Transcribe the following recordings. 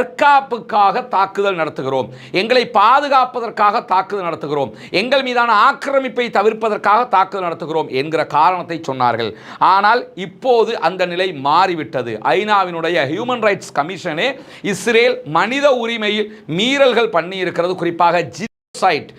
தற்காப்புக்காக தாக்குதல் நடத்துகிறோம். எங்களை பாதுகாப்பதற்காக தாக்குதல் நடத்துகிறோம். எங்கள் மீதான ஆக்கிரமிப்பை தவிர்ப்பதற்காக தாக்குதல் நடத்துகிறோம் என்கிற காரணத்தை சொன்னார்கள். ஆனால் இப்போது அந்த நிலை மாறிவிட்டது. ஐநாவினுடைய ஹியூமன் ரைட்ஸ் கமிஷனே இஸ்ரேல் மனித உரிமையில் மீறல்கள் பண்ணி இருக்கிறது குறிப்பாக ஜிசைட்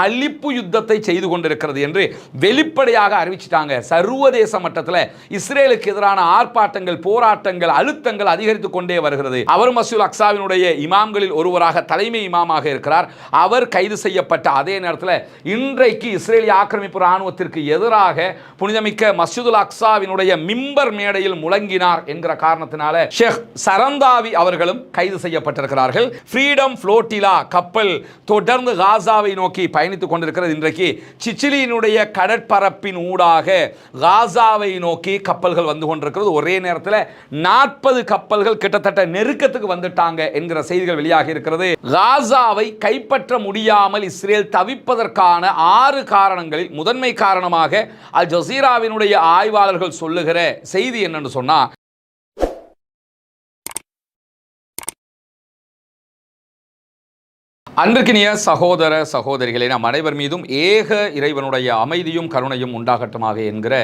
அழிப்பு யுத்தத்தை செய்து கொண்டிருக்கிறது என்று வெளிப்படையாக அறிவிச்சிட்டாங்க. சர்வதேச மட்டத்தில் இஸ்ரேலுக்கு எதிரான ஆர்ப்பாட்டங்கள் போராட்டங்கள் அழுத்தங்கள் அதிகரித்து கொண்டே வருகிறது. அவர் மசூல் அக்சாவினுடைய இமாம்களில் ஒருவராக தலைமை இமாமாக இருக்கிறார். அவர் கைது செய்யப்பட்ட அதே நேரத்தில் இன்றைக்கு இஸ்ரேலிய ஆக்கிரமிப்பு இராணுவத்திற்கு எதிராக புனிதமிக்க மசூதுல் அக்சாவினுடைய மிம்பர் மேடையில் முழங்கினார் என்கிற காரணத்தினால ஷேக் சரந்தாவி அவர்களும் கைது செய்யப்பட்டிருக்கிறார்கள். ஃப்ரீடம் ஃப்ளோட்டிலா கப்பல் தொடர்ந்து காசாவை நோக்கி பயணித்துக் கொண்டிருக்கிறது. இன்றைக்கு சிச்சிலியினுடைய கடற்பரப்பின் ஊடாக காசாவை நோக்கி கப்பல்கள் வந்து கொண்டிருக்கிறது. ஒரே நேரத்தில் நாற்பது கப்பல்கள் கிட்டத்தட்ட நெருக்கத்துக்கு வந்துட்டாங்க என்கிற செய்திகள் வெளியாகி இருக்கிறது. காசாவை கைப்பற்ற முடியாமல் இஸ்ரேல் தவிப்பதற்கான ஆறு காரணங்களில் முதன்மை காரணமாக அல் ஜசீராவினுடைய ஆய்வாளர்கள் சொல்லுகிற செய்தி என்னன்னு சொன்னா அன்றுக்கினிய சகோதர சகோதரிகளே நம் அனைவர் மீதும் ஏக இறைவனுடைய அமைதியும் கருணையும் உண்டாகட்டுமாக என்கிற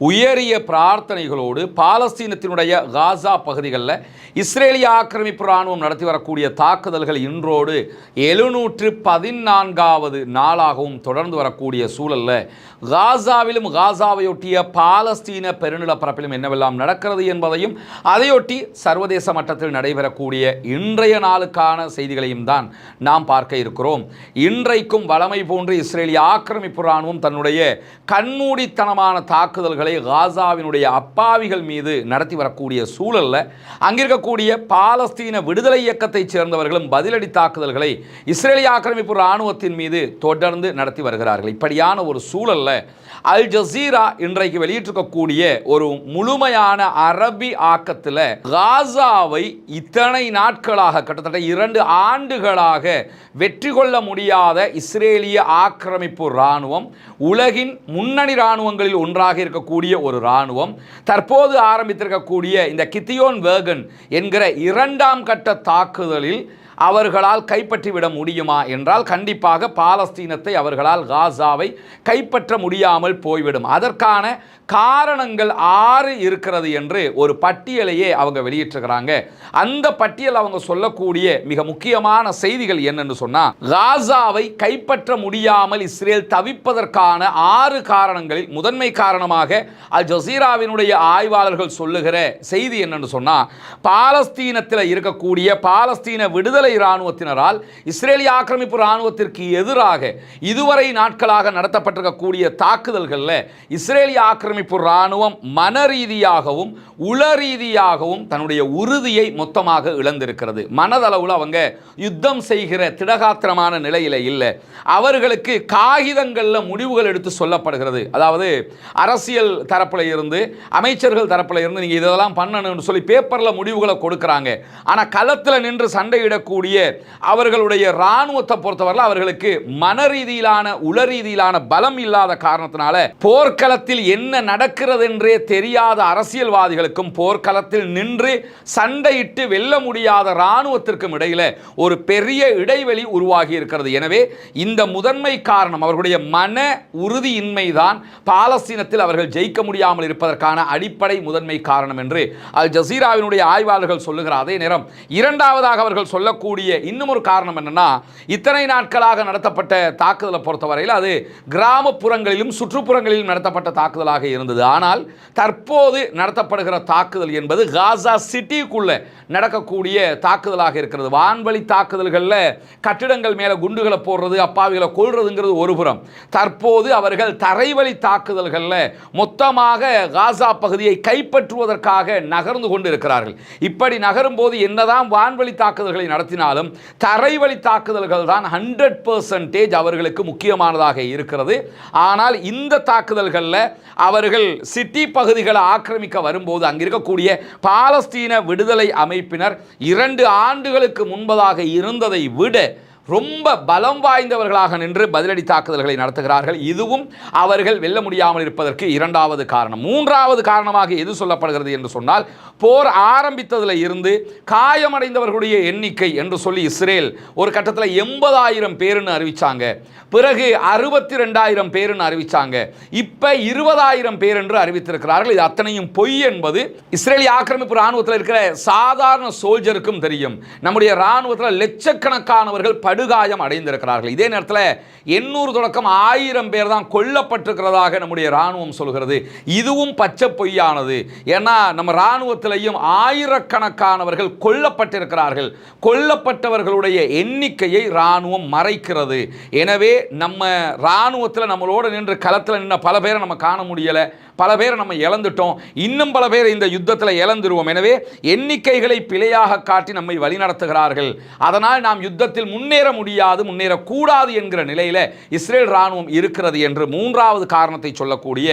உயரிய பிரார்த்தனைகளோடு பாலஸ்தீனத்தினுடைய காசா பகுதிகளில் இஸ்ரேலிய ஆக்கிரமிப்பு இராணுவம் நடத்தி வரக்கூடிய தாக்குதல்கள் இன்றோடு எழுநூற்று பதினான்காவது நாளாகவும் தொடர்ந்து வரக்கூடிய சூழல்ல காசாவிலும் காசாவையொட்டிய பாலஸ்தீன பெருநில பரப்பிலும் என்னவெல்லாம் நடக்கிறது என்பதையும் அதையொட்டி சர்வதேச மட்டத்தில் நடைபெறக்கூடிய இன்றைய நாளுக்கான செய்திகளையும் தான் நாம் பார்க்க இருக்கிறோம். இன்றைக்கும் வளமை போன்று இஸ்ரேலிய ஆக்கிரமிப்பு இராணுவம் தன்னுடைய கண்மூடித்தனமான தாக்குதல்களை காசாவினுடைய அப்பாவிகள் மீது நடத்தி வரக்கூடிய சூழலில் அங்கிருக்கக்கூடிய பாலஸ்தீன விடுதலை இயக்கத்தைச் சேர்ந்தவர்களும் பதிலடி தாக்குதல்களை இஸ்ரேலிய ஆக்கிரமிப்பு இராணுவத்தின் மீது தொடர்ந்து நடத்தி வருகிறார்கள். இப்படியான ஒரு சூழல்ல அல் ஜசீரா இன்றைக்கு வெளியிட்டிருக்கக்கூடிய ஒரு முழுமையான அரபி ஆக்கத்தில் காசாவை இத்தனை நாட்களாக கிட்டத்தட்ட இரண்டு ஆண்டுகளாக வெற்றி கொள்ள முடியாத இஸ்ரேலிய ஆக்கிரமிப்பு இராணுவம் உலகின் முன்னணி இராணுவங்களில் ஒன்றாக இருக்கக்கூடிய ஒரு இராணுவம் தற்போது ஆரம்பித்திருக்கக்கூடிய இந்த கித்தியோன் வேகன் என்கிற இரண்டாம் கட்ட தாக்குதலில் அவர்களால் கைப்பற்றிவிட முடியுமா என்றால் கண்டிப்பாக பாலஸ்தீனத்தை அவர்களால் காசாவை கைப்பற்ற முடியாமல் போய்விடும். அதற்கான காரணங்கள் ஆறு இருக்கிறது என்று ஒரு பட்டியலையே அவங்க வெளியிட்டிருக்கிறாங்க. அந்த பட்டியல் அவங்க சொல்லக்கூடிய மிக முக்கியமான செய்திகள் என்னன்னு சொன்னால் காசாவை கைப்பற்ற முடியாமல் இஸ்ரேல் தவிப்பதற்கான ஆறு காரணங்களில் முதன்மை காரணமாக அல் ஜசீராவினுடைய ஆய்வாளர்கள் சொல்லுகிற செய்தி என்னன்னு சொன்னால் பாலஸ்தீனத்தில் இருக்கக்கூடிய பாலஸ்தீன விடுதலை இராணுவத்தினரால் இஸ்ரேலிய ஆக்கிரமிப்பு இராணுவத்திற்கு எதிராக இதுவரை நாட்களாக நடத்தப்பட்டிருக்கக்கூடிய தாக்குதல்களில் இஸ்ரேலிய ஆக்கிரமிப்பு இராணுவம் மன ரீதியாகவும் உள ரீதியாகவும் தன்னுடைய உறுதியை மொத்தமாக இழந்திருக்கிறது. மனதளவில் அவங்க யுத்தம் செய்கிற திடகாத்திரமான நிலையில் இல்லை. அவர்களுக்கு காகிதங்களில் முடிவுகள் எடுத்து சொல்லப்படுகிறது. அதாவது அரசியல் தரப்பில் இருந்து அமைச்சர்கள் தரப்பில் இருந்து நீங்கள் இதெல்லாம் பண்ணணும்னு சொல்லி பேப்பரில் முடிவுகளை கொடுக்குறாங்க. ஆனால் களத்தில் நின்று சண்டையிடக்கூடிய அவர்களுடைய இராணுவத்தை பொறுத்தவரை அவர்களுக்கு மன ரீதியிலான உள ரீதியிலான பலம் இல்லாத காரணத்தினால போர்க்களத்தில் என்ன நடக்கிறது என்றே தெரியாத அரசியல்வாதிகளுக்கும் போர்க்களத்தில் நின்று சண்டையிட்டு வெல்ல முடியாத இராணுவத்திற்கும் இடையில் ஒரு பெரிய இடைவெளி உருவாகி இருக்கிறது. எனவே இந்த முதன்மை காரணம் அவர்களுடைய மன உறுதியின்மைதான் பாலஸ்தீனத்தில் அவர்கள் ஜெயிக்க முடியாமல் இருப்பதற்கான அடிப்படை முதன்மை காரணம் என்று அல் ஜசீராவினுடைய ஆய்வாளர்கள் சொல்லுகிற அதே நேரம் இரண்டாவதாக அவர்கள் சொல்லக்கூடிய இன்னும் ஒரு காரணம் என்னன்னா இத்தனை நாட்களாக நடத்தப்பட்ட தாக்குதலை பொறுத்தவரையில் அது கிராமப்புறங்களிலும் சுற்றுப்புறங்களிலும் நடத்தப்பட்ட தாக்குதலாக இருந்தது. ஆனால் தற்போது நடத்தப்படுகிற தாக்குதல் என்பது காசா சிட்டிக்குள்ளே நடக்கக்கூடிய தாக்குதலாக இருக்கிறது. வான்வழி தாக்குதல்களில் கட்டிடங்கள் மேலே குண்டுகளை போடுறது அப்பாவிகளை கொள்றதுங்கிறது ஒரு புறம். தற்போது அவர்கள் தரைவழி தாக்குதல்களில் மொத்தமாக காசா பகுதியை கைப்பற்றுவதற்காக நகர்ந்து கொண்டு இருக்கிறார்கள் இப்படி நகரும் போது என்னதான் வான்வழி தாக்குதல்களை நடத்தினாலும் தரைவழி தாக்குதல்கள் தான் ஹண்ட்ரட் பர்சன்டேஜ் அவர்களுக்கு முக்கியமானதாக இருக்கிறது. ஆனால் இந்த தாக்குதல்களில் அவர்கள் சிட்டி பகுதிகளை ஆக்கிரமிக்க வரும்போது அங்கே இருக்கக்கூடிய பாலஸ்தீன விடுதலை அமைப்பினர் இரண்டு ஆண்டுகளுக்கு முன்பதாக இருந்ததை விட ரொம்ப பலம் வாய்ந்தவர்களாக நின்று பதிலடி தாக்குதல்களை நடத்துகிறார்கள். இதுவும் அவர்கள் வெல்ல முடியாமல் இருப்பதற்கு இரண்டாவது காரணம். மூன்றாவது காரணமாக எது சொல்லப்படுகிறது என்று சொன்னால் போர் ஆரம்பித்ததில் இருந்து காயமடைந்தவர்களுடைய எண்ணிக்கை என்று சொல்லி இஸ்ரேல் ஒரு கட்டத்தில் எண்பதாயிரம் பேருன்னு அறிவித்தாங்க பிறகு அறுபத்தி ரெண்டாயிரம் பேருன்னு அறிவித்தாங்க இப்போ இருபதாயிரம் பேர் என்று அறிவித்திருக்கிறார்கள். இது அத்தனையும் பொய் என்பது இஸ்ரேலிய ஆக்கிரமிப்பு ராணுவத்தில் இருக்கிற சாதாரண சோல்ஜருக்கும் தெரியும். நம்முடைய ராணுவத்தில் லட்சக்கணக்கானவர்கள் படுகாயம் அடைந்திருக்கிறார்கள். இதே நேரத்தில் எண்ணூறு தொடக்கம் ஆயிரம் பேர் தான் கொல்லப்பட்டிருக்கிறதாக நம்முடைய இராணுவம் சொல்கிறது. இதுவும் பச்சை பொய்யானது. ஏன்னா நம்ம ராணுவத்திலையும் ஆயிரக்கணக்கானவர்கள் கொல்லப்பட்டிருக்கிறார்கள். கொல்லப்பட்டவர்களுடைய எண்ணிக்கையை ராணுவம் மறைக்கிறது. எனவே நம்ம ராணுவத்தில் நம்மளோடு நின்று களத்தில் நின்ற பல பேரை நம்ம காண முடியலை. பல பேரை நம்ம இழந்துட்டோம். இன்னும் பல பேர் இந்த யுத்தத்தில் இழந்துருவோம். எனவே எண்ணிக்கைகளை பிழையாக காட்டி நம்மை வழிநடத்துகிறார்கள். அதனால் நாம் யுத்தத்தில் முன்னேற முடியாது முன்னேறக்கூடாது என்கிற நிலையில் இஸ்ரேல் இராணுவம் இருக்கிறது என்று மூன்றாவது காரணத்தை சொல்லக்கூடிய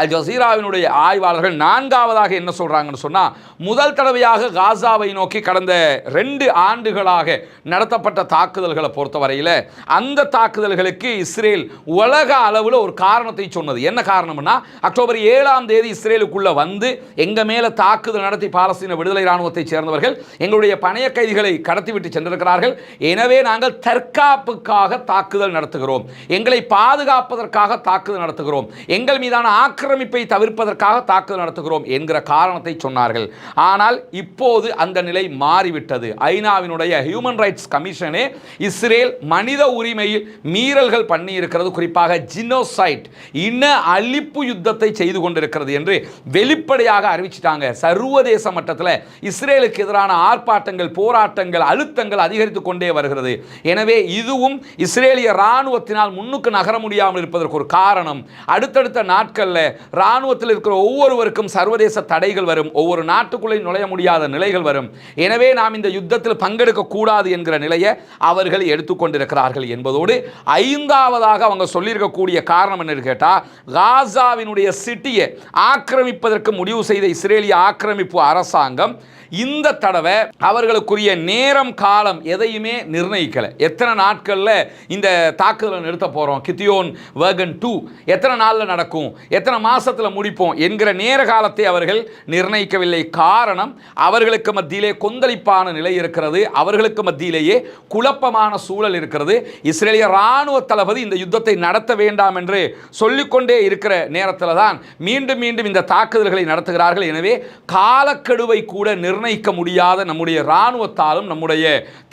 அல் ஜசீராவினுடைய ஆய்வாளர்கள் நான்காவதாக என்ன சொல்கிறாங்கன்னு சொன்னால் முதல் தடவையாக காசாவை நோக்கி கடந்த ரெண்டு ஆண்டுகளாக நடத்தப்பட்ட தாக்குதல்களை பொறுத்தவரையில் அந்த தாக்குதல்களுக்கு இஸ்ரேல் உலக அளவில் ஒரு காரணத்தை சொன்னது. என்ன காரணம்னா அக்டோபர் ஏழாம் தேதி இஸ்ரேலுக்குள்ள வந்து எங்க மேலே தாக்குதல் நடத்தி பாலஸ்தீன விடுதலை ராணுவத்தை சேர்ந்தவர்கள் எங்களுடைய பணைய கைதிகளை கடத்திவிட்டு சென்றிருக்கிறார்கள். எனவே நாங்கள் தற்காப்புக்காக தாக்குதல் நடத்துகிறோம். எங்களை பாதுகாப்பதற்காக தாக்குதல் நடத்துகிறோம். எங்கள் மீதான ஆக்கிரமிப்பை தவிர்ப்பதற்காக தாக்குதல் நடத்துகிறோம் என்கிற காரணத்தை சொன்னார்கள். ஆனால் இப்போது அந்த நிலை மாறிவிட்டது. ஐநாவினுடைய ஹியூமன் ரைட்ஸ் கமிஷனே இஸ்ரேல் மனித உரிமையில் மீறல்கள் பண்ணி இருக்கிறது குறிப்பாக ஜினோசைட் இன அழிப்பு யுத்தத்தை செய்து கொண்டிருக்கிறது என்று வெளிப்படையாக அறிவிச்சிட்டாங்க. சர்வதேச மட்டத்தில் இஸ்ரேலுக்கு எதிரான ஆர்ப்பாட்டங்கள் போராட்டங்கள் அழுத்தங்கள் அதிகரித்து கொண்டே வருகிறது. எனவே இதுவும் இஸ்ரேலிய இராணுவத்தினால் முன்னுக்கு நகர முடியாமல் இருப்பதற்கு ஒரு காரணம். அடுத்தடுத்த நாட்களில் இராணுவத்தில் இருக்கிற ஒவ்வொருவருக்கும் சர்வதேச தடைகள் வரும். ஒவ்வொரு நாட்டுக்குள்ளே நுழைய முடியாத நிலைகள் வரும். எனவே நாம் இந்த யுத்தத்தில் பங்கெடுக்க கூடாது என்கிற நிலையை அவர்கள் எடுத்துக்கொண்டிருக்கிறார்கள் என்பதோடு ஐந்தாவதாக அவங்க சொல்லியிருக்கக்கூடிய காரணம் என்னன்னு கேட்டால் காசாவினுடைய சிட்டியை ஆக்கிரமிப்பதற்கு முடிவு செய்த இஸ்ரேலிய ஆக்கிரமிப்பு அரசாங்கம் இந்த தடவை அவர்களுக்குரிய நேரம் காலம் எதையுமே நிர்ணயிக்கலை. எத்தனை நாட்களில் இந்த தாக்குதலை நிறுத்த போகிறோம் கித்தியோன் வேகன் டூ. எத்தனை நாளில் நடக்கும்? எத்தனை மாசத்துல முடிப்போம்? என்கிற நேர காலத்தை அவர்கள் நிர்ணயிக்கவில்லை. காரணம் அவர்களுக்கு மத்தியிலே கொந்தளிப்பான நிலை இருக்கிறது. அவர்களுக்கு மத்தியிலேயே குழப்பமான சூழல் இருக்கிறது. இஸ்ரேலிய இராணுவ தளபதி இந்த யுத்தத்தை நடத்த வேண்டாம் என்று சொல்லிக்கொண்டே இருக்கிற நேரத்தில் தான் மீண்டும் மீண்டும் இந்த தாக்குதல்களை நடத்துகிறார்கள். எனவே காலக்கெடுவை கூட நிர்ணயிக்க முடியாத நம்முடைய இராணுவத்தாலும் நம்முடைய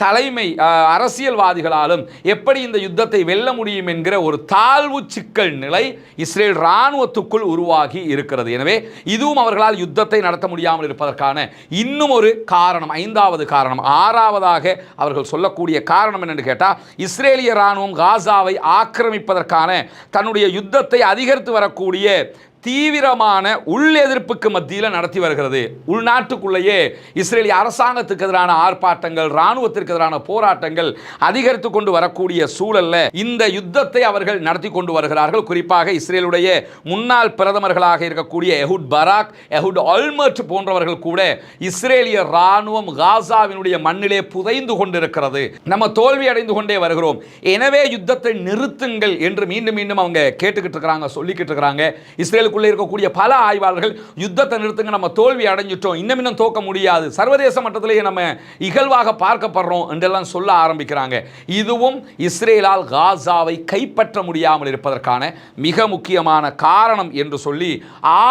தலைமை அரசியல்வாதிகளாலும் எப்படி இந்த யுத்தத்தை வெல்ல முடியும் என்கிற ஒரு தாழ்வு சிக்கல் நிலை இஸ்ரேல் இராணுவத்துக்குள் உருவாகி இருக்கிறது. எனவே இதுவும் அவர்களால் யுத்தத்தை நடத்த முடியாமல் இருப்பதற்கான இன்னும் ஒரு காரணம் ஐந்தாவது காரணம். ஆறாவதாக அவர்கள் சொல்லக்கூடிய காரணம் என்னென்னு கேட்டால் இஸ்ரேலிய இராணுவம் காசாவை ஆக்கிரமிப்பதற்கான தன்னுடைய யுத்தத்தை அதிகரித்து வரக்கூடிய தீவிரமான உள் எதிர்ப்புக்கு மத்தியில் நடத்தி வருகிறது. உள்நாட்டுக்குள்ளேயே இஸ்ரேலிய அரசாங்கத்துக்கு எதிரான ஆர்ப்பாட்டங்கள் இராணுவத்திற்கு எதிரான போராட்டங்கள் அதிகரித்து கொண்டு வரக்கூடிய சூழல்ல இந்த யுத்தத்தை அவர்கள் நடத்தி கொண்டு வருகிறார்கள். குறிப்பாக இஸ்ரேலுடைய முன்னாள் பிரதமர்களாக இருக்கக்கூடிய எஹுட் பராக் எஹுட் ஆல்மர்ட் போன்றவர்கள் கூட இஸ்ரேலிய இராணுவம் காசாவினுடைய மண்ணிலே புதைந்து கொண்டிருக்கிறது. நம்ம தோல்வி அடைந்து கொண்டே வருகிறோம். எனவே யுத்தத்தை நிறுத்துங்கள் என்று மீண்டும் மீண்டும் அவங்க கேட்டுக்கிட்டு இருக்கிறாங்க சொல்லிக்கிட்டு இருக்கிறாங்க. இஸ்ரேலுக்குள்ளே இருக்கக்கூடிய பல ஆய்வாளர்கள் யுத்தத்தை நிறுத்துங்க நம்ம தோல்வி அடைஞ்சிட்டோம். இன்னும் இன்னும் தோக்க முடியாது. சர்வதேச மட்டத்திலேயே நம்ம இகழ்வாக பார்க்கப்படுறோம் என்றெல்லாம் சொல்ல ஆரம்பிக்கிறாங்க. இதுவும் இஸ்ரேலால் காசாவை கைப்பற்ற முடியாமல் இருப்பதற்கான மிக முக்கியமான காரணம் என்று சொல்லி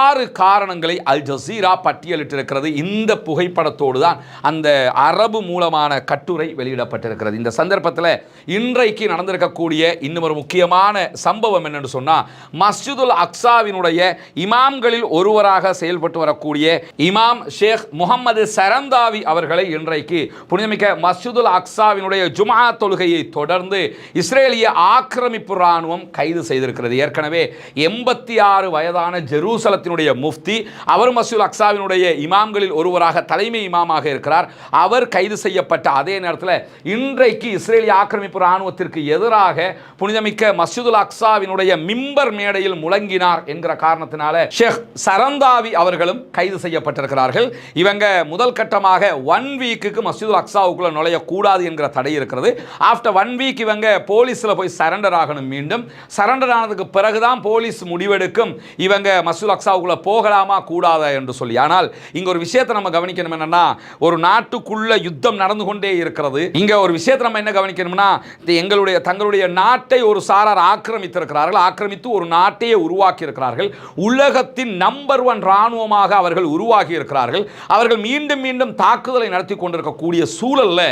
ஆறு காரணங்களை அல் ஜசீரா பட்டியலிட்டிருக்கிறது. இந்த புகைப்படத்தோடு தான் அந்த அரபு மூலமான கட்டுரை வெளியிடப்பட்டிருக்கிறது. இந்த சந்தர்ப்பத்தில் இன்றைக்கு நடந்திருக்கக்கூடிய இன்னும் ஒரு முக்கியமான சம்பவம் என்னென்னு சொன்னால் மஸ்ஜிதுல் அக்ஸாவினுடைய இமாம்களில் ஒருவராக செயல்பட்டு வரக்கூடிய இமாம் ஷேக் முகமது சரந்தாவி அவர்களை இன்றைக்கு புனிதமிக்க மசூதுல் அக்ஸாவினுடைய ஜுமா தொழுகையை தொடர்ந்து இஸ்ரேலிய ஆக்கிரமிப்பு ராணுவம் கைது செய்திருக்கிறது. ஏற்கனவே எண்பத்தி ஆறு வயதான ஜெருசலத்தினுடைய முஃப்தி அவர் மசூல் அக்ஸாவினுடைய இமாம்களில் ஒருவராக தலைமை இமாமாக இருக்கிறார். அவர் கைது செய்யப்பட்ட அதே நேரத்தில் இன்றைக்கு இஸ்ரேலிய ஆக்கிரமிப்பு ராணுவத்திற்கு எதிராக புனிதமிக்க மசூதுல் அக்ஸாவினுடைய மிம்பர் மேடையில் முழங்கினார் என்கிற காரணம் காரணத்தினால ஷேக் சரந்தாவி அவர்களும் கைது செய்யப்பட்டிருக்கிறார்கள். இவங்க முதல் கட்டமாக ஒன் வீக்குக்கு மஸ்ஜிதுல் அக்ஸாவுக்குள்ள நுழையக்கூடாது என்கிற தடை இருக்கிறது. ஆஃப்டர் ஒன் வீக் இவங்க போலீஸில் போய் சரண்டர் ஆகணும் மீண்டும். சரண்டர் ஆனதுக்கு பிறகுதான் போலீஸ் முடிவெடுக்கும். இவங்க மசூல் அக்சாவுக்குள்ள போகலாமா கூடாதா என்று சொல்லி. ஆனால் இங்க ஒரு விஷயத்தை நம்ம கவனிக்கணும் என்னன்னா ஒரு நாட்டுக்குள்ள யுத்தம் நடந்து கொண்டே இருக்கிறது. இங்க ஒரு விஷயத்தை நம்ம என்ன கவனிக்கணும்னா எங்களுடைய தங்களுடைய நாட்டை ஒரு சாரார் ஆக்கிரமித்திருக்கிறார்கள். ஆக்கிரமித்து ஒரு நாட்டையே உருவாக்கி இருக்கிறார்கள் உலகத்தின் நம்பர் ஒன் இராணுவமாக அவர்கள் உருவாகி இருக்கிறார்கள் அவர்கள் மீண்டும் மீண்டும் தாக்குதலை நடத்தி கொண்டிருக்கக்கூடிய சூழல்ல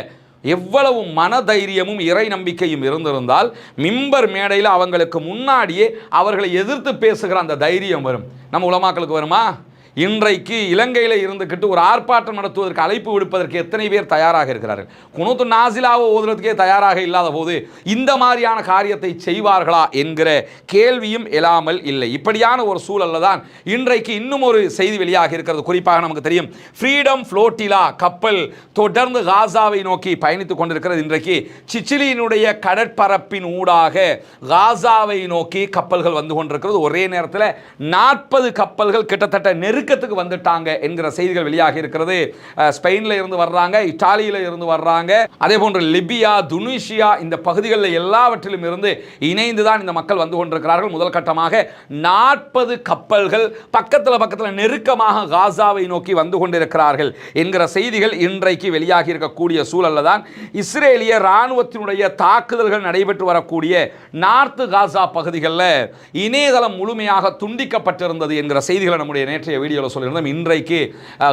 எவ்வளவு மனதைரியமும் இறை நம்பிக்கையும் இருந்திருந்தால் மிம்பர் மேடையில் அவங்களுக்கு முன்னாடியே அவர்களை எதிர்த்து பேசுகிற அந்த தைரியம் வரும். நம்ம உலமாக்களுக்கு வருமா? இன்றைக்கு இலங்கையில் இருந்துக்கிட்டு ஒரு ஆர்ப்பாட்டம் நடத்துவதற்கு அழைப்பு விடுப்பதற்கு எத்தனை பேர் தயாராக இருக்கிறார்கள்? குணத்து நாசிலாவை ஓதுறதுக்கே தயாராக இல்லாத போது இந்த மாதிரியான காரியத்தை செய்வார்களா என்கிற கேள்வியும் எழாமல் இல்லை. இப்படியான ஒரு சூழல்ல தான் இன்றைக்கு இன்னும் ஒரு செய்தி வெளியாக இருக்கிறது. குறிப்பாக நமக்கு தெரியும் ஃப்ரீடம் ஃப்ளோட்டிலா கப்பல் தொடர்ந்து காசாவை நோக்கி பயணித்துக் கொண்டிருக்கிறது. இன்றைக்கு சிச்சிலியினுடைய கடற்பரப்பின் ஊடாக காசாவை நோக்கி கப்பல்கள் வந்து கொண்டிருக்கிறது. ஒரே நேரத்தில் நாற்பது கப்பல்கள் கிட்டத்தட்ட நெருக்கத்துக்கு வந்துட்டாங்க என்கிற செய்திகள் வெளியாக இருக்கிறது. அஹ், ஸ்பெயின்ல இருந்து வர்றாங்க இத்தாலியில இருந்து வர்றாங்க. அதே போன்று லிபியா துனிஷியா இந்த பகுதிகளில் எல்லாவற்றிலும் இருந்து இணைந்து தான் இந்த மக்கள் வந்து கொண்டிருக்கிறார்கள். முதல் கட்டமாக நாற்பது கப்பல்கள் பக்கத்தில் பக்கத்தில் நெருக்கமாக காசாவை நோக்கி வந்து கொண்டிருக்கிறார்கள் என்கிற செய்திகள் இன்றைக்கு வெளியாகி இருக்கக்கூடிய சூழல்ல தான் இஸ்ரேலிய இராணுவத்தினுடைய தாக்குதல்கள் நடைபெற்று வரக்கூடிய நார்த்து காசா பகுதிகளில் இணையதளம் முழுமையாக துண்டிக்கப்பட்டிருந்தது என்கிற செய்திகளை நம்முடைய நேற்றைய வீடியோ வீடியோவில் சொல்லியிருந்தோம் இன்றைக்கு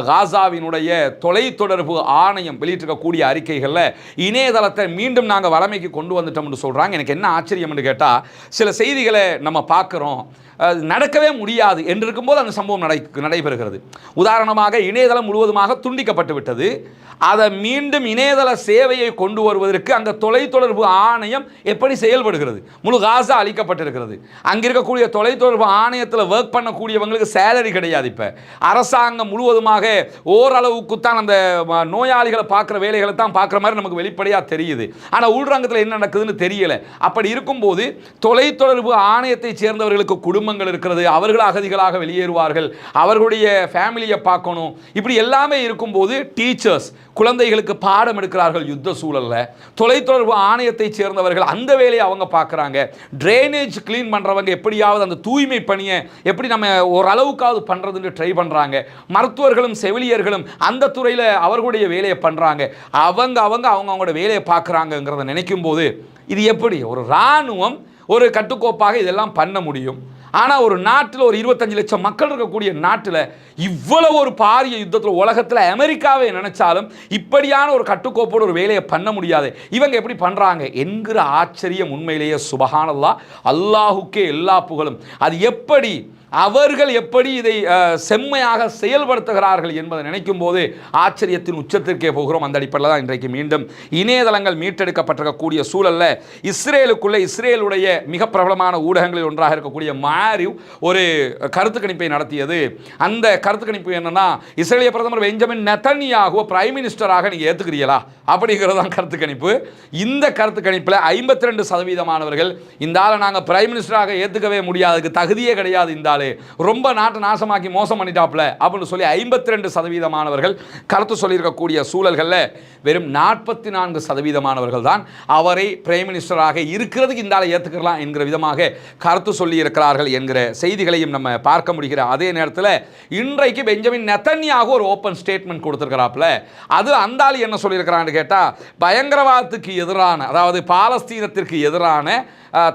காசாவினுடைய தொலைத்தொடர்பு ஆணையம் வெளியிட்டிருக்கக்கூடிய அறிக்கைகளில் இணையதளத்தை மீண்டும் நாங்கள் வளமைக்கு கொண்டு வந்துட்டோம்னு சொல்கிறாங்க எனக்கு என்ன ஆச்சரியம்னு கேட்டால் சில செய்திகளை நம்ம பார்க்குறோம். நடக்கவே முடியாது என்று இருக்கும்போது அந்த சம்பவம் நடை நடைபெறுகிறது. உதாரணமாக இணையதளம் முழுவதுமாக துண்டிக்கப்பட்டு விட்டது. அதை மீண்டும் இணையதள சேவையை கொண்டு வருவதற்கு அந்த தொலைத்தொடர்பு ஆணையம் எப்படி செயல்படுகிறது? முழு காசா அளிக்கப்பட்டிருக்கிறது. அங்கே இருக்கக்கூடிய தொலைத்தொடர்பு ஆணையத்தில் ஒர்க் பண்ணக்கூடியவங்களுக்கு சேலரி கிடையாது இப்போ. அரசாங்கம் முழுவதுமாக ஓரளவுக்கு தான் அந்த நோயாளிகளை பார்க்குற வேலைகளை தான் பார்க்குற மாதிரி நமக்கு வெளிப்படையாக தெரியுது. ஆனால் உள்ரங்கத்தில் என்ன நடக்குதுன்னு தெரியல. அப்படி இருக்கும்போது தொலைத்தொடர்பு ஆணையத்தை சேர்ந்தவர்களுக்கு குடும்ப குடும்பங்கள் இருக்கிறது அவர்கள் அகதிகளாக வெளியேறுவார்கள். அவர்களுடைய ஃபேமிலியை பார்க்கணும். இப்படி எல்லாமே இருக்கும்போது டீச்சர்ஸ் குழந்தைகளுக்கு பாடம் எடுக்கிறார்கள் யுத்த சூழலில். தொலைத்தொடர்பு ஆணையத்தை சேர்ந்தவர்கள் அந்த வேலையை அவங்க பார்க்குறாங்க. ட்ரைனேஜ் க்ளீன் பண்ணுறவங்க எப்படியாவது அந்த தூய்மை பணியை எப்படி நம்ம ஓரளவுக்காவது பண்ணுறதுன்னு ட்ரை பண்ணுறாங்க மருத்துவர்களும் செவிலியர்களும் அந்த துறையில் அவர்களுடைய வேலையை பண்ணுறாங்க அவங்க அவங்க அவங்க அவங்களோட வேலையை பார்க்குறாங்கங்கிறத நினைக்கும் போது இது எப்படி? ஒரு இராணுவம் ஒரு கட்டுக்கோப்பாக இதெல்லாம் பண்ண முடியும். ஆனால் ஒரு நாட்டில் ஒரு இருபத்தஞ்சு லட்சம் மக்கள் இருக்கக்கூடிய நாட்டில் இவ்வளவு ஒரு பாரிய யுத்தத்தில் உலகத்தில் அமெரிக்காவை நினைச்சாலும் இப்படியான ஒரு கட்டுக்கோப்போடு ஒரு வேலையை பண்ண முடியாது. இவங்க எப்படி பண்ணுறாங்க என்கிற ஆச்சரியம் உண்மையிலேயே சுபகானல்லா அல்லாஹுக்கே எல்லா புகழும். அது எப்படி அவர்கள் எப்படி இதை செம்மையாக செயல்படுத்துகிறார்கள் என்பதை நினைக்கும் போது ஆச்சரியத்தின் உச்சத்திற்கே போகிறோம். அந்த அடிப்படையில் தான் இன்றைக்கு மீண்டும் இணையதளங்கள் மீட்டெடுக்கப்பட்டிருக்கக்கூடிய சூழலில் இஸ்ரேலுக்குள்ளே இஸ்ரேலுடைய மிக பிரபலமான ஊடகங்களில் ஒன்றாக இருக்கக்கூடிய மாரிவ் ஒரு கருத்து கணிப்பை நடத்தியது. அந்த கருத்து கணிப்பு என்னன்னா இஸ்ரேலிய பிரதமர் பெஞ்சமின் நெத்தனியாகவோ பிரைம் மினிஸ்டராக நீங்கள் ஏற்றுக்கிறீங்களா அப்படிங்கிறது தான் கருத்து கணிப்பு. இந்த கருத்து கணிப்பில் ஐம்பத்தி ரெண்டு சதவீதமானவர்கள் இந்த ஆளை நாங்கள் பிரைம் மினிஸ்டராக ஏற்றுக்கவே முடியாது அதுக்கு தகுதியே கிடையாது இந்த ஆள் ரொம்ப நாட்டை நாசமாக்கி மோசம் பண்ணிட்டாப்ல அப்படின்னு சொல்லி ஐம்பத்தி ரெண்டு சதவீதமானவர்கள் கருத்து சொல்லியிருக்கக்கூடிய சூழல்களில் வெறும் நாற்பத்தி நான்கு சதவீதமானவர்கள் தான் அவரை பிரைம் மினிஸ்டராக இருக்கிறதுக்கு இந்த ஆளை ஏற்றுக்கலாம் என்கிற விதமாக கருத்து சொல்லியிருக்கிறார்கள் என்கிற செய்திகளையும் நம்ம பார்க்க முடிகிற அதே நேரத்தில் இன்றைக்கு பெஞ்சமின் நெத்தன்யாக ஒரு ஓப்பன் ஸ்டேட்மெண்ட் கொடுத்துருக்கிறாப்புல. அது அந்த ஆள் என்ன சொல்லியிருக்கிறான்னு கேட்டால் பயங்கரவாதத்துக்கு எதிரான அதாவது பாலஸ்தீனத்திற்கு எதிரான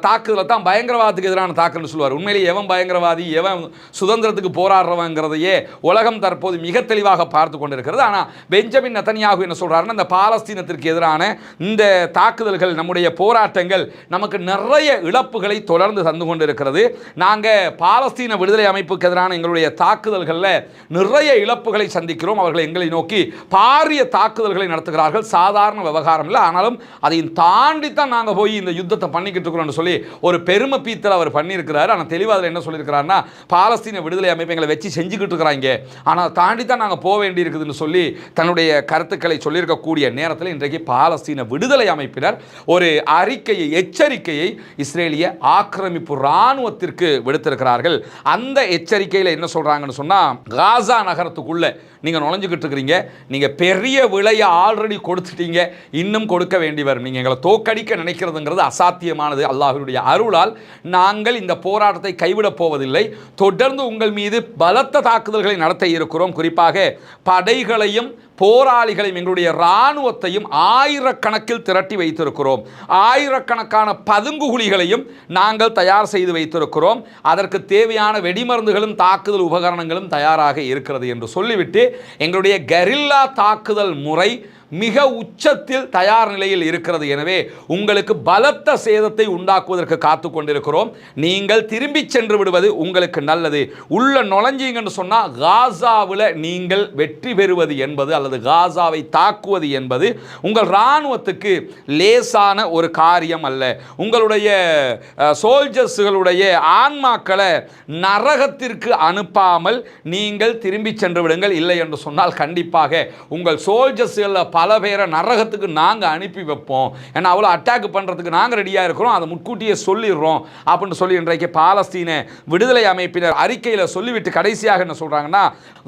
தாக்குதலை தான் பயங்கரவாதத்துக்கு எதிரான தாக்குதல்னு சொல்லுவார். உண்மையிலேயே எவன் பயங்கரவாதி எவன் சுதந்திரத்துக்கு போராடுறவங்கிறதையே உலகம் தற்போது மிக தெளிவாக பார்த்து கொண்டிருக்கிறது. ஆனால் பெஞ்சமின் நத்தனியாகு என்ன சொல்கிறாருன்னா இந்த பாலஸ்தீனத்திற்கு எதிரான இந்த தாக்குதல்கள் நம்முடைய போராட்டங்கள் நமக்கு நிறைய இழப்புகளை தொடர்ந்து தந்து கொண்டிருக்கிறது. நாங்கள் பாலஸ்தீன விடுதலை அமைப்புக்கு எதிரான எங்களுடைய தாக்குதல்களில் நிறைய இழப்புகளை சந்திக்கிறோம். அவர்கள் எங்களை நோக்கி பாரிய தாக்குதல்களை நடத்துகிறார்கள். சாதாரண விவகாரம் இல்லை. ஆனாலும் அதையும் தாண்டி தான் நாங்கள் போய் இந்த யுத்தத்தை பண்ணிக்கிட்டு இருக்கிறோம்னு சொல்லி ஒரு பெருமை பீத்தல் அவர் பண்ணியிருக்கிறார். ஆனால் தெளிவாக அதில் என்ன சொல்லியிருக்கிறாருன்னா பாலஸ்தீன விடுதலை அமைப்பு எங்களை வச்சு செஞ்சுக்கிட்டு இருக்கிறாங்க. ஆனால் தாண்டி தான் நாங்கள் போக வேண்டியிருக்குதுன்னு சொல்லி தன்னுடைய கருத்துக்களை சொல்லியிருக்கக்கூடிய நேரத்தில் இன்றைக்கு பாலஸ்தீன விடுதலை அமைப்பினர் ஒரு அறிக்கையை எச்சரிக்கையை இஸ்ரேலிய ஆக்கிரமிப்பு இராணுவத்திற்கு விடுத்திருக்கிறார்கள். அந்த எச்சரிக்கையில் என்ன சொல்கிறாங்கன்னு சொன்னால் காசா நகரத்துக்குள்ள நீங்கள் நுழைஞ்சிக்கிட்டு இருக்கிறீங்க. நீங்கள் பெரிய விலையை ஆல்ரெடி கொடுத்துட்டீங்க. இன்னும் கொடுக்க வேண்டி வரும். நீங்கள் எங்களை தோக்கடிக்க நினைக்கிறதுங்கிறது அசாத்தியமானது. அல்லாஹருடைய அருளால் நாங்கள் இந்த போராட்டத்தை கைவிடப் போவதில்லை. தொடர்ந்து உங்கள் மீது பலத்த தாக்குதல்களை நடத்த இருக்கிறோம். குறிப்பாக படைகளையும் போராளிகளையும் எங்களுடைய இராணுவத்தையும் ஆயிரக்கணக்கில் திரட்டி வைத்திருக்கிறோம். ஆயிரக்கணக்கான பதுங்குகுழிகளையும் நாங்கள் தயார் செய்து வைத்திருக்கிறோம். அதற்கு தேவையான வெடிமருந்துகளும் தாக்குதல் உபகரணங்களும் தயாராக இருக்கிறது என்று சொல்லிவிட்டு எங்களுடைய கரில்லா தாக்குதல் முறை மிக உச்சத்தில் தயார் நிலையில் இருக்கிறது. எனவே உங்களுக்கு பலத்த சேதத்தை உண்டாக்குவதற்கு காத்து கொண்டிருக்கிறோம். நீங்கள் திரும்பி சென்று விடுவது உங்களுக்கு நல்லது. உள்ள நுழைஞ்சீங்கன்னு சொன்னால் காசாவில் நீங்கள் வெற்றி பெறுவது என்பது அல்லது காசாவை தாக்குவது என்பது உங்கள் இராணுவத்துக்கு லேசான ஒரு காரியம் அல்ல. உங்களுடைய சோல்ஜர்ஸுகளுடைய ஆன்மாக்களை நரகத்திற்கு அனுப்பாமல் நீங்கள் திரும்பி சென்று விடுங்கள். இல்லை என்று சொன்னால் கண்டிப்பாக உங்கள் சோல்ஜர்ஸ்களில் பல பேரை நரகத்துக்கு நாங்கள் அனுப்பி வைப்போம். ஏன்னா அவ்வளோ அட்டாக் பண்ணுறதுக்கு நாங்கள் ரெடியாக இருக்கிறோம். அதை முன்கூட்டியே சொல்லிடுறோம் அப்படின்னு சொல்லி இன்றைக்கு பாலஸ்தீன விடுதலை அமைப்பினர் அறிக்கையில் சொல்லிவிட்டு கடைசியாக என்ன சொல்கிறாங்கன்னா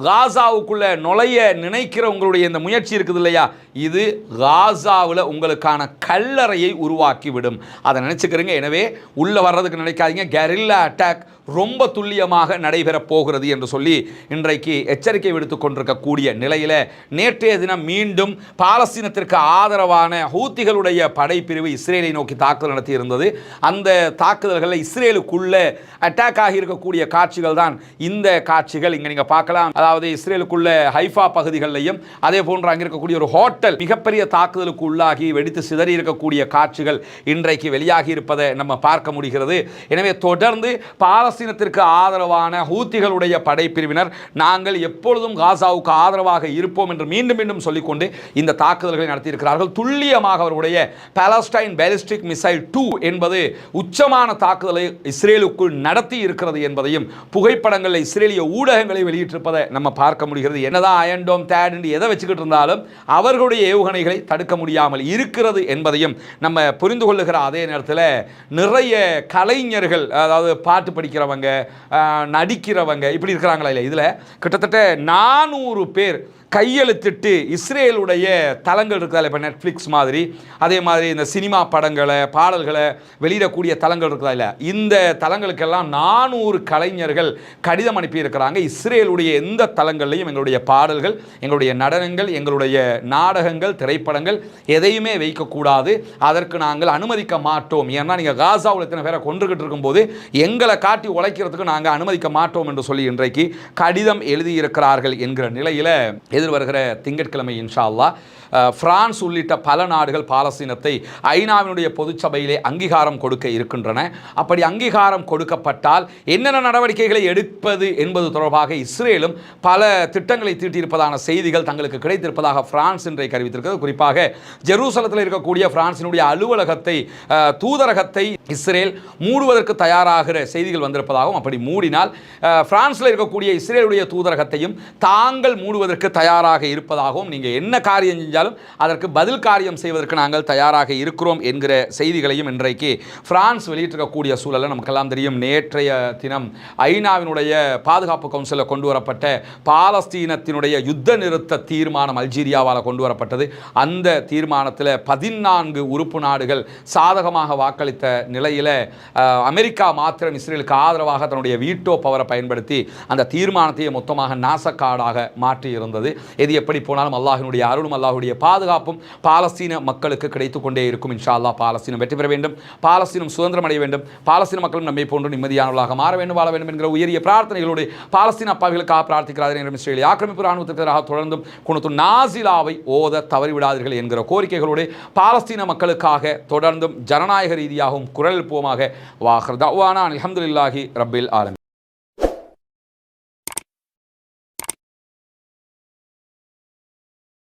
காசாவுக்குள்ளே நுழைய நினைக்கிற உங்களுடைய இந்த முயற்சி இருக்குது இல்லையா? இது காசாவில் உங்களுக்கான கல்லறையை உருவாக்கி விடும் அதை நினச்சிக்கிறீங்க. எனவே உள்ளே வர்றதுக்கு நினைக்காதீங்க. கெரில்லா அட்டாக் ரொம்ப துல்லியமாக நடைபெறப் போகிறது என்று சொல்லி இன்றைக்கு எச்சரிக்கை விடுத்து கொண்டிருக்கக்கூடிய நிலையில் நேற்றைய தினம் மீண்டும் பாலஸ்தீனத்திற்கு ஆதரவான ஹூத்திகளுடைய படைப்பிரிவு இஸ்ரேலை நோக்கி தாக்குதல் நடத்தி இருந்தது அந்த தாக்குதல்களில் இஸ்ரேலுக்குள்ளே அட்டாக் ஆகி இருக்கக்கூடிய காட்சிகள் தான் இந்த காட்சிகள். இங்கே நீங்கள் பார்க்கலாம். அதாவது இஸ்ரேலுக்குள்ள ஹைஃபா பகுதிகளிலையும் அதே போன்று அங்கே இருக்கக்கூடிய ஒரு ஹோட்டல் மிகப்பெரிய தாக்குதலுக்கு உள்ளாகி வெடித்து சிதறி இருக்கக்கூடிய காட்சிகள் இன்றைக்கு வெளியாகி இருப்பதை நம்ம பார்க்க முடிகிறது. எனவே தொடர்ந்து பாலஸ்தீனத்திற்கு ஆதரவான ஹூத்திகளுடைய படைப்பிரிவினர் நாங்கள் எப்பொழுதும் காசாவுக்கு ஆதரவாக இருப்போம் என்று மீண்டும் மீண்டும் சொல்லிக்கொண்டு இந்த இந்த தாக்குதல்களை நடத்தியிருக்கிறார்கள். துல்லியமாக அவருடைய பாலஸ்டைன் பேலிஸ்டிக் மிசைல் டூ என்பது உச்சமான தாக்குதலை இஸ்ரேலுக்குள் நடத்தி இருக்கிறது என்பதையும் புகைப்படங்களில் இஸ்ரேலிய ஊடகங்களை வெளியிட்டிருப்பதை நம்ம பார்க்க முடிகிறது. என்னதான் அயன்டோம் தேட் என்று எதை வச்சுக்கிட்டு இருந்தாலும் அவர்களுடைய ஏவுகணைகளை தடுக்க முடியாமல் இருக்கிறது என்பதையும் நம்ம புரிந்து கொள்ளுகிற அதே நேரத்தில் நிறைய கலைஞர்கள் அதாவது பாட்டு படிக்கிறவங்க நடிக்கிறவங்க இப்படி இருக்கிறாங்களா இல்லை இதில் கிட்டத்தட்ட நானூறு பேர் கையெழுத்திட்டு இஸ்ரேலுடைய தளங்கள் இருக்குதா? இப்போ நெட்ஃப்ளிக்ஸ் மாதிரி அதே மாதிரி இந்த சினிமா படங்களை பாடல்களை வெளியிடக்கூடிய தளங்கள் இருக்குதா? இல்லை. இந்த தளங்களுக்கெல்லாம் நானூறு கலைஞர்கள் கடிதம் அனுப்பியிருக்கிறாங்க. இஸ்ரேலுடைய எந்த தளங்கள்லையும் எங்களுடைய பாடல்கள் எங்களுடைய நடனங்கள் எங்களுடைய நாடகங்கள் திரைப்படங்கள் எதையுமே வைக்கக்கூடாது. அதற்கு நாங்கள் அனுமதிக்க மாட்டோம். ஏன்னா நீங்கள் காசாவில் இத்தனை பேரை கொண்டுகிட்டு இருக்கும்போது எங்களை காட்டி உழைக்கிறதுக்கு நாங்கள் அனுமதிக்க மாட்டோம் என்று சொல்லி இன்றைக்கு கடிதம் எழுதியிருக்கிறார்கள் என்கிற நிலையில் எதிர்வருகிற திங்கட்கிழமை இன்ஷா பிரான்ஸ் உள்ளிட்ட பல நாடுகள் பாலஸ்தீனத்தை ஐநாவினுடைய பொதுச்சபையிலே அங்கீகாரம் கொடுக்க இருக்கின்றன. அப்படி அங்கீகாரம் கொடுக்கப்பட்டால் என்னென்ன நடவடிக்கைகளை எடுப்பது என்பது தொடர்பாக இஸ்ரேலும் பல திட்டங்களை தீட்டியிருப்பதான செய்திகள் தங்களுக்கு கிடைத்திருப்பதாக பிரான்ஸ் இன்றைக்கு அறிவித்திருக்கிறது. குறிப்பாக ஜெருசலத்தில் இருக்கக்கூடிய பிரான்சினுடைய அலுவலகத்தை தூதரகத்தை இஸ்ரேல் மூடுவதற்கு தயாராகிற செய்திகள் வந்திருப்பதாகவும் அப்படி மூடினால் பிரான்ஸில் இருக்கக்கூடிய இஸ்ரேலுடைய தூதரகத்தையும் தாங்கள் மூடுவதற்கு தயாராக இருப்பதாகவும் நீங்கள் என்ன காரியம் செஞ்சாலும் அதற்கு பதில் காரியம் செய்வதற்கு நாங்கள் தயாராக இருக்கிறோம் என்கிற செய்திகளையும் இன்றைக்கு பிரான்ஸ் வெளியிட்டிருக்கக்கூடிய சூழலை நமக்கெல்லாம் தெரியும். நேற்றைய தினம் ஐநாவினுடைய பாதுகாப்பு கவுன்சிலில் கொண்டு வரப்பட்ட பாலஸ்தீனத்தினுடைய யுத்த நிறுத்த தீர்மானம் அல்ஜீரியாவால் கொண்டு வரப்பட்டது. அந்த தீர்மானத்தில் பதினான்கு உறுப்பு நாடுகள் சாதகமாக வாக்களித்த நிலையில் அமெரிக்கா மாத்திரம் இஸ்ரேலுக்கு ஆதரவாக தன்னுடைய வீட்டோ பவரை பயன்படுத்தி அந்த தீர்மானத்தையே மொத்தமாக நாசக்காடாக மாற்றி இருந்தது எது எப்படி போனாலும் அல்லாஹினுடைய அருளும் அல்லாஹுடைய பாதுகாப்பும் பாலஸ்தீன மக்களுக்கு கிடைத்து கொண்டே இருக்கும். இன்ஷா அல்லா பாலஸ்தீனம் வெற்றி பெற வேண்டும். பாலஸ்தீனம் சுதந்திரம் அடைய வேண்டும். பாலஸ்தீன மக்களும் நம்மை போன்று நிம்மதியானவர்களாக மாற வேண்டும் வாழ வேண்டும் என்கிற உயரிய பிரார்த்தனைகளோடு பாலஸ்தீன அப்பாவிகளுக்காக பிரார்த்திக்கிறார்கள் என்ற இஸ்ரேலிய ஆக்கிரமிப்பு ராணுவத்திற்காக தொடர்ந்தும் குணத்து நாசிலாவை ஓத தவறிவிடாதீர்கள் என்கிற கோரிக்கைகளோடு பாலஸ்தீன மக்களுக்காக தொடர்ந்தும் ஜனநாயக ரீதியாகவும் குரல் எழுப்புவோமாக. வாஹர் தவானா அலமதுல்லாஹி ரப்பில் ஆலமீன்.